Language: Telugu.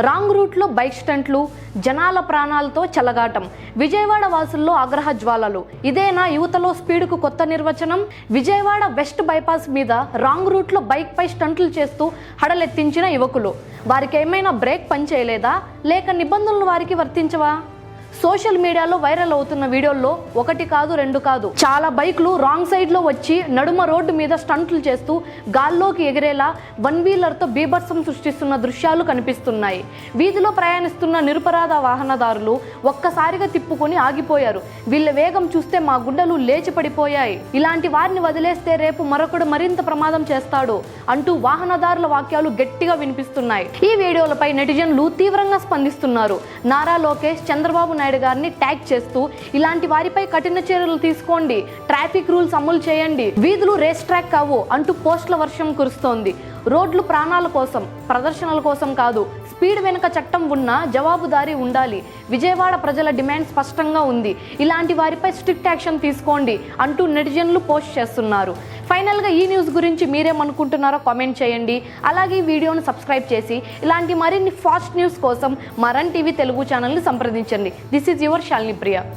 రాంగ్ రూట్లో బైక్ స్టంట్లు జనాల ప్రాణాలతో చెలగాటం విజయవాడ వాసుల్లో ఆగ్రహ జ్వాలలు. ఇదేనా యువతలో స్పీడ్కు కొత్త నిర్వచనం? విజయవాడ వెస్ట్ బైపాస్ మీద రాంగ్ రూట్లో బైక్పై స్టంట్లు చేస్తూ హడలెత్తించిన యువకులు. వారికి ఏమైనా బ్రేక్ పనిచేయలేదా? లేక నిబంధనలు వారికి వర్తించవా? సోషల్ మీడియాలో వైరల్ అవుతున్న వీడియోల్లో ఒకటి కాదు రెండు కాదు. చాలా బైకులు రాంగ్ సైడ్లో వచ్చి నడుమ రోడ్డు మీద స్టంట్లు చేస్తూ గాల్లోకి ఎగిరేలా వన్ వీలర్తో బీభత్సం సృష్టిస్తున్న దృశ్యాలు కనిపిస్తున్నాయి. వీధిలో ప్రయాణిస్తున్న నిరుపరాధ వాహనదారులు ఒక్కసారిగా తిప్పుకొని ఆగిపోయారు. వీళ్ళ వేగం చూస్తే మా గుండెలు లేచి పడిపోయాయి ఇలాంటి వారిని వదిలేస్తే రేపు మరొకడు మరింత ప్రమాదం చేస్తాడు అంటూ వాహనదారుల వాక్యాలు గట్టిగా వినిపిస్తున్నాయి. ఈ వీడియోలపై నెటిజన్లు తీవ్రంగా స్పందిస్తున్నారు. నారా లోకేష్ చంద్రబాబు నాయుడు గారిని ట్యాగ్ చేస్తూ ఇలాంటి వారిపై కఠిన చర్యలు తీసుకోండి. ట్రాఫిక్ రూల్స్ అమలు చేయండి. వీధులు రేస్ ట్రాక్ కావు అంటూ పోస్టుల వర్షం కురుస్తోంది. రోడ్లు ప్రాణాల కోసం ప్రదర్శనల కోసం కాదు స్పీడ్ వెనుక చట్టం ఉన్నా జవాబుదారీ ఉండాలి. విజయవాడ ప్రజల డిమాండ్ స్పష్టంగా ఉంది. ఇలాంటి వారిపై స్ట్రిక్ట్ యాక్షన్ తీసుకోండి అంటూ నెటిజన్లు పోస్ట్ చేస్తున్నారు. ఫైనల్గా ఈ న్యూస్ గురించి మీరేమనుకుంటున్నారో కామెంట్ చేయండి. అలాగే ఈ వీడియోను సబ్స్క్రైబ్ చేసి ఇలాంటి మరిన్ని ఫాస్ట్ న్యూస్ కోసం మరన్ టీవీ తెలుగు ఛానల్ని సంప్రదించండి. This is your Shalini Priya.